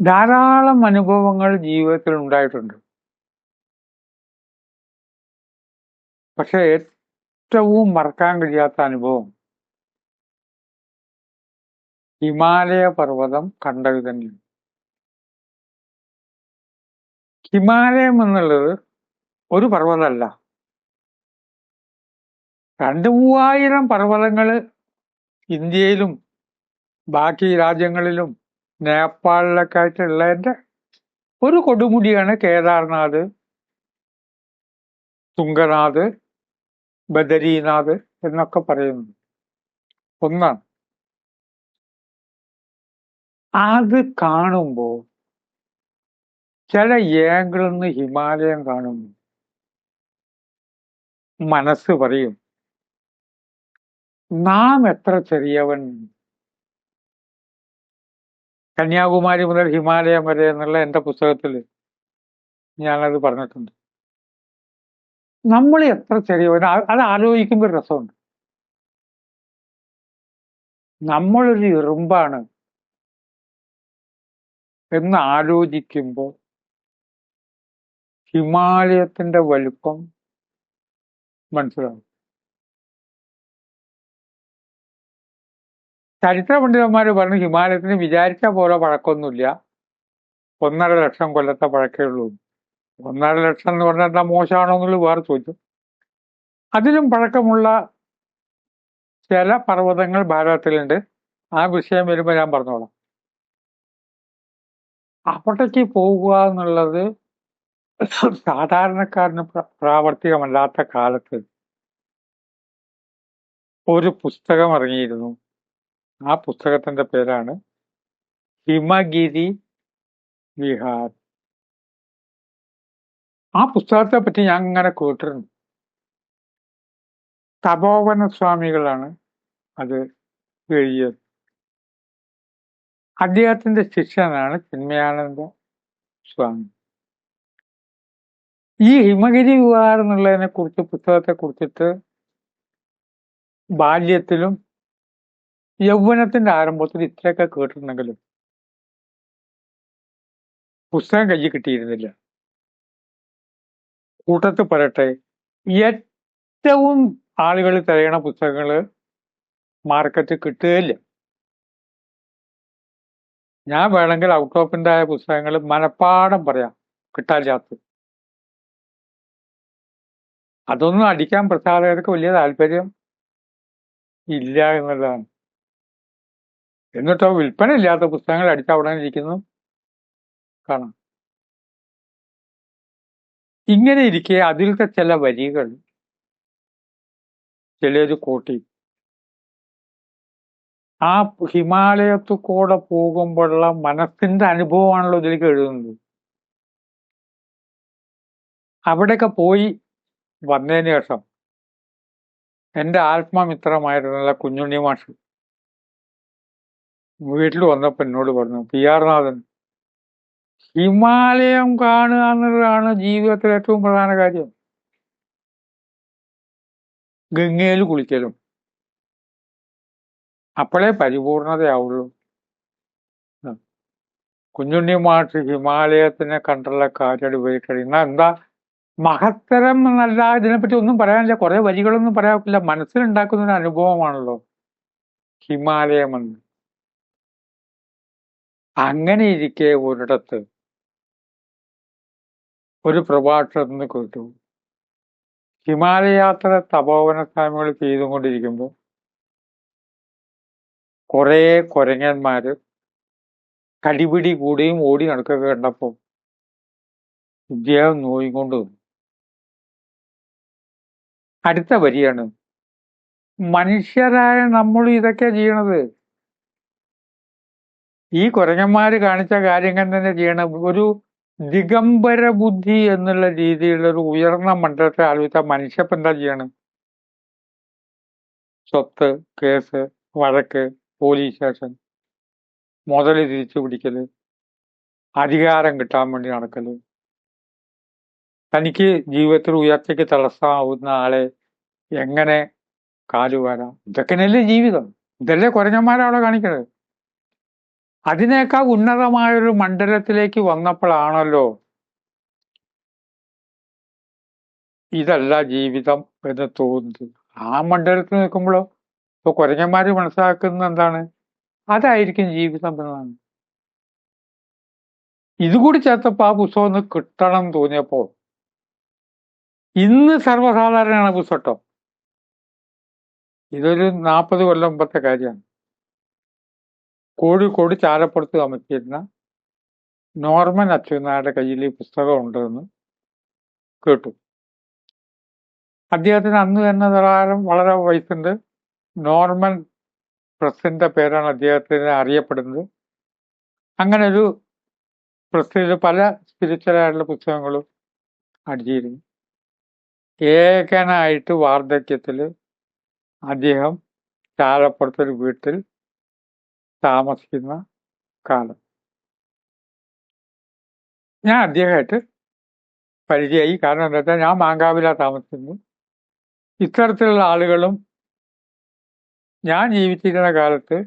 ധാരാളം അനുഭവങ്ങൾ ജീവിതത്തിൽ ഉണ്ടായിട്ടുണ്ട്. പക്ഷെ ഏറ്റവും മറക്കാൻ കഴിയാത്ത അനുഭവം ഹിമാലയ പർവതം കണ്ടത് തന്നെയാണ് ഹിമാലയം എന്നുള്ളത് ഒരു പർവതമല്ല. രണ്ട് മൂവായിരം പർവതങ്ങൾ ഇന്ത്യയിലും ബാക്കി രാജ്യങ്ങളിലും നേപ്പാളിലൊക്കെ ആയിട്ടുള്ളതിന്റെ ഒരു കൊടുമുടിയാണ് കേദാർനാഥ് തുങ്കനാഥ് ബദരീനാഥ് എന്നൊക്കെ പറയുന്നത്. ഒന്നാണ്. അത് കാണുമ്പോൾ ചില ഏങ്കിളിൽ നിന്ന് ഹിമാലയം കാണുമ്പോൾ മനസ്സ് പറയും നാം എത്ര ചെറിയവൻ കന്യാകുമാരി മുതൽ ഹിമാലയം വരെ എന്നുള്ള എന്റെ പുസ്തകത്തിൽ ഞാനത് പറഞ്ഞിട്ടുണ്ട്. നമ്മൾ എത്ര ചെറിയ അത് ആലോചിക്കുമ്പോൾ ഒരു രസമുണ്ട്. നമ്മളൊരു ഇറുമ്പാണ് എന്ന് ആലോചിക്കുമ്പോൾ ഹിമാലയത്തിന്റെ വലുപ്പം മനസ്സിലാവും. ചരിത്ര പണ്ഡിതന്മാർ പറഞ്ഞു ഹിമാലയത്തിന് വിചാരിച്ച പോലെ പഴക്കമൊന്നുമില്ല ഒന്നര ലക്ഷം കൊല്ലത്തെ പഴക്കേ ഉള്ളൂ. ഒന്നര ലക്ഷം എന്ന് പറഞ്ഞാൽ എന്താ മോശമാണോ എന്നുള്ളത് വേറെ ചോദിച്ചു. അതിലും പഴക്കമുള്ള ചില പർവതങ്ങൾ ഭാരതത്തിലുണ്ട്. ആ വിഷയം വരുമ്പോൾ ഞാൻ പറഞ്ഞോളാം. അവിടേക്ക് പോവുക എന്നുള്ളത് സാധാരണക്കാരന് പ്ര- പ്രാവർത്തികമല്ലാത്ത കാലത്ത് ഒരു പുസ്തകം ഇറങ്ങിയിരുന്നു. ആ പുസ്തകത്തിന്റെ പേരാണ് ഹിമഗിരി വിഹാർ. ആ പുസ്തകത്തെ പറ്റി ഞാൻ ഇങ്ങനെ കേട്ടിരുന്നു. തപോവന സ്വാമികളാണ് അത് എഴുതിയത്. അദ്ദേഹത്തിന്റെ ശിഷ്യനാണ് ചിന്മയാനന്ദ സ്വാമി. ഈ ഹിമഗിരി വിഹാർ എന്നുള്ളതിനെ കുറിച്ച് പുസ്തകത്തെ കുറിച്ചിട്ട് ബാല്യത്തിലും യൗവനത്തിന്റെ ആരംഭത്തിൽ ഇത്രയൊക്കെ കേട്ടിട്ടുണ്ടെങ്കിലും പുസ്തകം കയ്യിൽ കിട്ടിയിരുന്നില്ല. കൂട്ടത്തിൽ പറയട്ടെ ഏറ്റവും ആളുകൾ തിരയണ പുസ്തകങ്ങൾ മാർക്കറ്റ് കിട്ടുകയില്ല. ഞാൻ വേണമെങ്കിൽ ഔട്ട് ഓഫിന്റെ ആയ പുസ്തകങ്ങൾ മനപ്പാടം പറയാം കിട്ടാനില്ലാത്ത അതൊന്നും അടിക്കാൻ പ്രസാധകർക്ക് വലിയ താല്പര്യം ഇല്ല എന്നുള്ളതാണ്. എന്നിട്ടോ വിൽപ്പന ഇല്ലാത്ത പുസ്തകങ്ങൾ അടിച്ചവിടാനിരിക്കുന്നു? കാണാം. ഇങ്ങനെ ഇരിക്കെ അതിലത്തെ ചില വരികൾ ചിലര് കൂട്ടി. ആ ഹിമാലയത്തു കൂടെ പോകുമ്പോഴുള്ള മനസ്സിന്റെ അനുഭവമാണല്ലോ ഇതിലേക്ക് എഴുതുന്നത്. അവിടെയൊക്കെ പോയി വന്നതിന് ശേഷം എന്റെ ആത്മമിത്രമായിരുന്ന കുഞ്ഞുണ്ണി മാഷ് വീട്ടിൽ വന്നപ്പോൾ എന്നോട് പറഞ്ഞു പി ആർ നാഥൻ ഹിമാലയം കാണുക എന്നുള്ളതാണ് ജീവിതത്തിലെ ഏറ്റവും പ്രധാന കാര്യം. ഗംഗയിൽ കുളിക്കലും. അപ്പോഴേ പരിപൂർണതയാവുള്ളൂ. കുഞ്ഞുണ്ണി മാഷ് ഹിമാലയത്തിനെ കണ്ടുള്ള കാര്യം ഉപയോഗിക്കണം എന്താ? മഹത്തരം എന്നല്ല ഇതിനെപ്പറ്റി ഒന്നും പറയാനില്ല. കുറെ വരികളൊന്നും പറയാനില്ല. മനസ്സിലുണ്ടാക്കുന്ന ഒരു അനുഭവമാണല്ലോ ഹിമാലയം എന്ന്. അങ്ങനെ ഇരിക്കെ ഒരിടത്ത് ഒരു പ്രഭാഷണത്തിന് കേട്ടു ഹിമാലയാത്ര തപോവന സ്വാമികൾ ചെയ്തുകൊണ്ടിരിക്കുമ്പോൾ കുറേ കുരങ്ങന്മാര് കടിപിടി കൂടിയും ഓടി നടക്കുക കണ്ടപ്പോൾ ഇദ്ദേഹം നോയിക്കൊണ്ട്. അടുത്ത വരിയാണ് മനുഷ്യരായ നമ്മൾ ഇതൊക്കെ ചെയ്യണത് ഈ കുരങ്ങന്മാർ കാണിച്ച കാര്യങ്ങൾ തന്നെ ചെയ്യണം. ഒരു ദിഗംബര ബുദ്ധി എന്നുള്ള രീതിയിലുള്ള ഒരു ഉയർന്ന മണ്ഡലത്തെ ആലോചിച്ച മനുഷ്യപ്പം എന്താ ചെയ്യണം? സ്വത്ത് കേസ് വഴക്ക് പോലീസ് സ്റ്റേഷൻ മുതൽ തിരിച്ചു പിടിക്കൽ അധികാരം കിട്ടാൻ വേണ്ടി നടക്കൽ. തനിക്ക് ജീവിതത്തിൽ ഉയർച്ചയ്ക്ക് തടസ്സമാവുന്ന ആളെ എങ്ങനെ കാലുവാരാം? ഇതൊക്കെയല്ലേ ജീവിതം. ഇതല്ലേ കുരങ്ങന്മാരവിടെ കാണിക്കണത്. അതിനേക്കാൾ ഉന്നതമായൊരു മണ്ഡലത്തിലേക്ക് വന്നപ്പോഴാണല്ലോ ഇതല്ല ജീവിതം എന്ന് തോന്നുന്നത്. ആ മണ്ഡലത്തിൽ നിൽക്കുമ്പോഴോ ഇപ്പൊ കുരങ്ങന്മാര് മനസ്സിലാക്കുന്നത് എന്താണ്? അതായിരിക്കും ജീവിതം എന്നാണ്. ഇതുകൂടി ചേർത്തപ്പോ ആ പുസ്തകം ഒന്ന് കിട്ടണം എന്ന് തോന്നിയപ്പോ ഇന്ന് സർവസാധാരണയാണ് പുസ്തകം ഇതൊരു നാൽപ്പത് കൊല്ലം മുമ്പത്തെ കാര്യമാണ്. കോഴിക്കോട് ചാലപ്പുറത്ത് താമസിച്ചിരുന്ന നോർമൻ അച്യുതനായുടെ കയ്യിൽ ഈ പുസ്തകം ഉണ്ടെന്ന് കേട്ടു. അദ്ദേഹത്തിന് അന്ന് തന്നെ പ്രകാരം വളരെ വയസ്സുണ്ട്. നോർമൻ പ്രസിന്റെ പേരാണ് അദ്ദേഹത്തിന് അറിയപ്പെടുന്നത്. അങ്ങനെ ഒരു പ്രസിൽ പല സ്പിരിച്വലായിട്ടുള്ള പുസ്തകങ്ങളും അടിച്ചിരുന്നു. ഏകനായിട്ട് വാർദ്ധക്യത്തിൽ അദ്ദേഹം ചാലപ്പുറത്തൊരു വീട്ടിൽ താമസിക്കുന്ന കാലം. ഞാൻ അദ്ദേഹമായിട്ട് പരിചയമായി. കാരണം എന്താ വെച്ചാൽ ഞാൻ മാങ്കാവിലാണ് താമസിക്കുന്നു ഇത്തരത്തിലുള്ള ആളുകളും ഞാൻ ജീവിച്ചിരുന്ന കാലത്ത്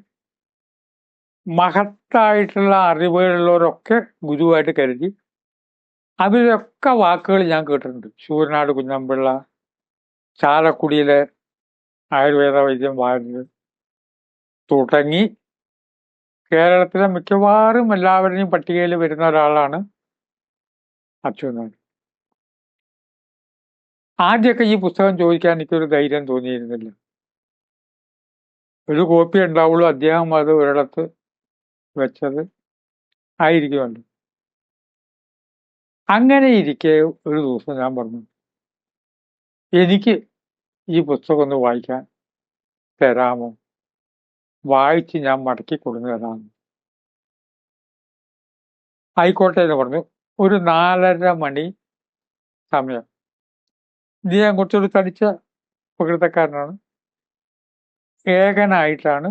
മഹത്തായിട്ടുള്ള അറിവുകളുള്ളവരൊക്കെ ഗുരുവായിട്ട് കരുതി അവരൊക്കെ വാക്കുകൾ ഞാൻ കേട്ടിട്ടുണ്ട്. ശൂരനാട് കുഞ്ഞമ്പിള്ള ചാലക്കുടിയിലെ ആയുർവേദ വൈദ്യം വാഴുന്നത് തുടങ്ങി കേരളത്തിലെ മിക്കവാറും എല്ലാവരുടെയും പട്ടികയിൽ വരുന്ന ഒരാളാണ് അച്യുതനാട് ആദ്യമൊക്കെ ഈ പുസ്തകം ചോദിക്കാൻ എനിക്കൊരു ധൈര്യം തോന്നിയിരുന്നില്ല. ഒരു കോപ്പി ഉണ്ടാവുള്ളൂ അദ്ദേഹം അത് ഒരിടത്ത് വെച്ചത് ആയിരിക്കുമല്ലോ. അങ്ങനെ ഇരിക്കെ ഒരു ദിവസം ഞാൻ പറഞ്ഞു എനിക്ക് ഈ പുസ്തകം ഒന്ന് വായിക്കാൻ തരാമോ? വായിച്ച് ഞാൻ മടക്കി കൊടുന്നു തരാം ആയിക്കോട്ടെ എന്ന് പറഞ്ഞു ഒരു നാലര മണി സമയം. ഞാൻ കുറച്ചൊരു തടിച്ച പ്രകൃതക്കാരനാണ് ഏകനായിട്ടാണ്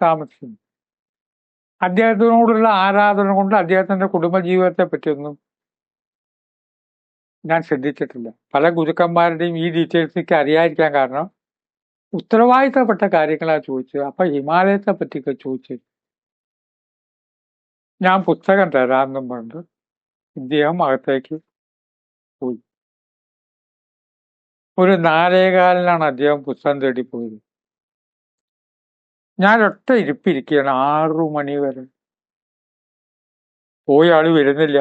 താമസിക്കുന്നത് അദ്ദേഹത്തിനോടുള്ള ആരാധന കൊണ്ട് അദ്ദേഹത്തിന്റെ കുടുംബജീവിതത്തെ പറ്റിയൊന്നും ഞാൻ ശ്രദ്ധിച്ചിട്ടില്ല. പല ഗുരുക്കന്മാരുടെയും ഈ ഡീറ്റെയിൽസ് എനിക്ക് അറിയാതിരിക്കാൻ കാരണം ഉത്തരവാദിത്തപ്പെട്ട കാര്യങ്ങളാണ് ചോദിച്ചത്. അപ്പൊ ഹിമാലയത്തെ പറ്റിയൊക്കെ ചോദിച്ചു ഞാൻ പുസ്തകം തരാമെന്നും പറഞ്ഞ് ഇദ്ദേഹം അകത്തേക്ക് പോയി. ഒരു നാലേകാലിനാണ് അദ്ദേഹം പുസ്തകം തേടി പോയത്. ഞാൻ ഒറ്റ ഇരിപ്പിരിക്കുകയാണ് ആറു മണി വരെ. പോയ ആൾ വരുന്നില്ല.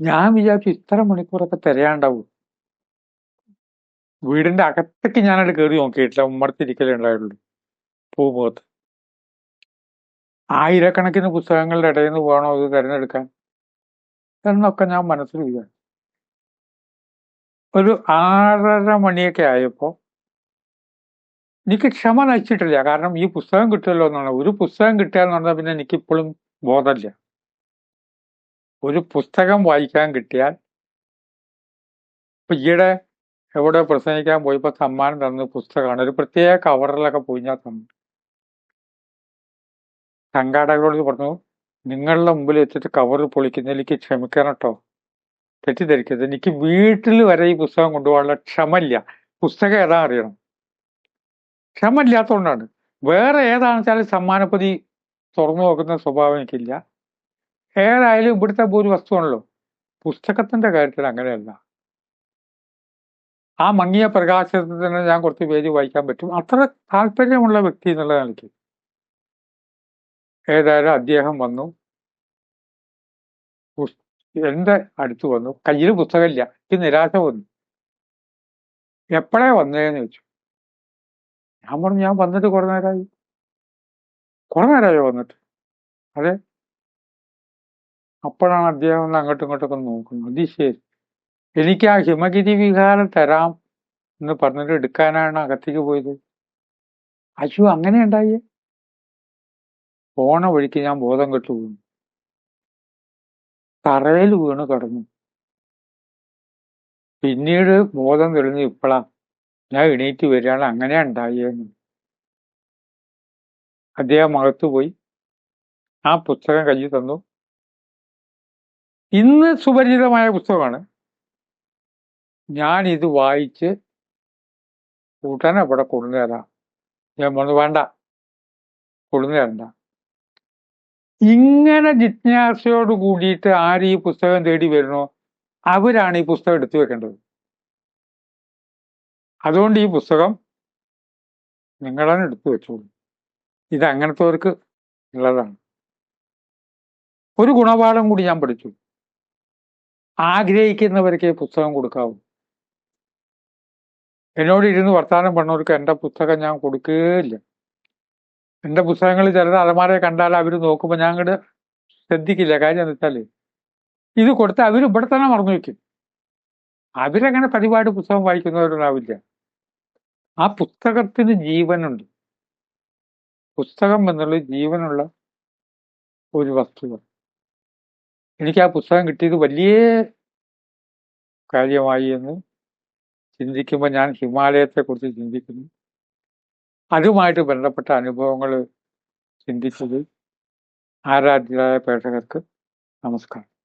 ഞാൻ വിചാരിച്ചു ഇത്ര മണിക്കൂറൊക്കെ തിരയാണ്ടാവും. വീടിന്റെ അകത്തേക്ക് ഞാനത് കയറി നോക്കിയിട്ടില്ല. ഉമ്മർത്തിരിക്കലേ ഉണ്ടായിട്ടുള്ളൂ പൂമുഖത്ത്. ആയിരക്കണക്കിന് പുസ്തകങ്ങളുടെ ഇടയിൽ നിന്ന് വേണോ ഇത് തിരഞ്ഞെടുക്കാൻ? എന്നൊക്കെ ഞാൻ മനസ്സിൽ വിചാരിച്ചു. ഒരു ആറര മണിയൊക്കെ ആയപ്പോ എനിക്ക് ക്ഷമ നയിച്ചിട്ടില്ല. കാരണം ഈ പുസ്തകം കിട്ടുമല്ലോ എന്നാണ്. ഒരു പുസ്തകം കിട്ടുക എന്ന് പറഞ്ഞാൽ പിന്നെ എനിക്കിപ്പോഴും ബോധമില്ല. ഒരു പുസ്തകം വായിക്കാൻ കിട്ടിയാൽ ഇപ്പൊ ഈയിടെ എവിടെ പ്രസംഗിക്കാൻ പോയപ്പോ സമ്മാനം തന്ന പുസ്തകമാണ്. ഒരു പ്രത്യേക കവറിലൊക്കെ പൊയിഞ്ഞാൽ തന്നു. സംഘാടകരോട് പറഞ്ഞു നിങ്ങളുടെ മുമ്പിൽ വെച്ചിട്ട് കവർ പൊളിക്കുന്നതിലേക്ക് ക്ഷമിക്കണം കേട്ടോ തെറ്റിദ്ധരിക്കരുത്. എനിക്ക് വീട്ടിൽ വരെ ഈ പുസ്തകം കൊണ്ടുപോകാനുള്ള ക്ഷമയില്ല. പുസ്തകം ഏതാ അറിയണം. ക്ഷമ ഇല്ലാത്തതുകൊണ്ടാണ് വേറെ ഏതാണെന്ന് വെച്ചാൽ സമ്മാനപ്പതി തുറന്നു നോക്കുന്ന സ്വഭാവം എനിക്കില്ല. ഏതായാലും ഇവിടുത്തെ ഒരു വസ്തുവാണല്ലോ. പുസ്തകത്തിന്റെ കാര്യത്തിൽ അങ്ങനെയല്ല. ആ മങ്ങിയ പ്രകാശത്തിൽ തന്നെ ഞാൻ കുറച്ച് പേര് വായിക്കാൻ പറ്റും. അത്ര താല്പര്യമുള്ള വ്യക്തി എന്നുള്ള നിലയ്ക്ക്. ഏതായാലും അദ്ദേഹം വന്നു. എന്റെ അടുത്ത് വന്നു. കയ്യിൽ പുസ്തകമില്ല. എനിക്ക് നിരാശ വന്നു. എപ്പോഴാ വന്നേന്ന് ചോദിച്ചു. ഞാൻ പറഞ്ഞു ഞാൻ വന്നിട്ട് കുറെ നേരമായി. കുറെ നേരമായോ വന്നിട്ട്. അതെ. അപ്പോഴാണ് അദ്ദേഹം അങ്ങോട്ടും ഇങ്ങോട്ടൊക്കെ നോക്കുന്നത്. അത് ശരി. എനിക്ക് ആ ഹിമഗിരി വിഹാരം തരാം എന്ന് പറഞ്ഞിട്ട് എടുക്കാനാണ് അകത്തേക്ക് പോയത്. അയ്യോ അങ്ങനെ ഉണ്ടായേ? പോണ വഴിക്ക് ഞാൻ ബോധം കെട്ടു വീണു. തറയിൽ വീണ് കിടന്നു. പിന്നീട് ബോധം തെളിഞ്ഞു ഇപ്പളാ ഞാൻ എണീറ്റ് വരികയാണ് അങ്ങനെ ഉണ്ടായെന്ന് അദ്ദേഹം അകത്ത് പോയി. ആ പുസ്തകം കയ്യിൽ തന്നു. ഇന്ന് സുപരിചിതമായ പുസ്തകമാണ്. ഞാൻ ഇത് വായിച്ച് ഉടനെ ഇവിടെ കൊണ്ടുതരാം ഞാൻ പറഞ്ഞു വേണ്ട തരണ്ട ഇങ്ങനെ ജിജ്ഞാസയോട് കൂടിയിട്ട് ആര് ഈ പുസ്തകം തേടി വരണോ അവരാണ് ഈ പുസ്തകം എടുത്തു വെക്കേണ്ടത്. അതുകൊണ്ട് ഈ പുസ്തകം നിങ്ങളാണ് എടുത്തു വെച്ചോളൂ. ഇത് അങ്ങനത്തെവർക്ക് ഉള്ളതാണ്. ഒരു ഗുണപാഠം കൂടി ഞാൻ പഠിച്ചു. ആഗ്രഹിക്കുന്നവർക്ക് പുസ്തകം കൊടുക്കാവൂ. എന്നോട് ഇരുന്ന് വർത്താനം പറഞ്ഞവർക്ക് എന്റെ പുസ്തകം ഞാൻ കൊടുക്കുകയില്ല എന്റെ പുസ്തകങ്ങൾ ചിലത് അലമാരയെ കണ്ടാൽ അവർ നോക്കുമ്പോൾ ഞാൻ അങ്ങോട്ട് ശ്രദ്ധിക്കില്ല. കാര്യം എന്ന് വെച്ചാൽ ഇത് കൊടുത്ത് അവർ ഇവിടെ തന്നെ മറന്നു വയ്ക്കും അവരങ്ങനെ പതിവായിട്ട് പുസ്തകം വായിക്കുന്നവരുണ്ടാവില്ല. ആ പുസ്തകത്തിന് ജീവനുണ്ട്. പുസ്തകം എന്നുള്ളത് ജീവനുള്ള ഒരു വസ്തുത എനിക്ക് ആ പുസ്തകം കിട്ടിയത് വലിയ കാര്യമായി എന്ന് ചിന്തിക്കുമ്പോൾ ഞാൻ ഹിമാലയത്തെക്കുറിച്ച് ചിന്തിക്കുന്നു. അതുമായിട്ട് ബന്ധപ്പെട്ട അനുഭവങ്ങൾ ചിന്തിച്ചത് ആരാധ്യരായ പ്രേക്ഷകർക്ക് നമസ്കാരം.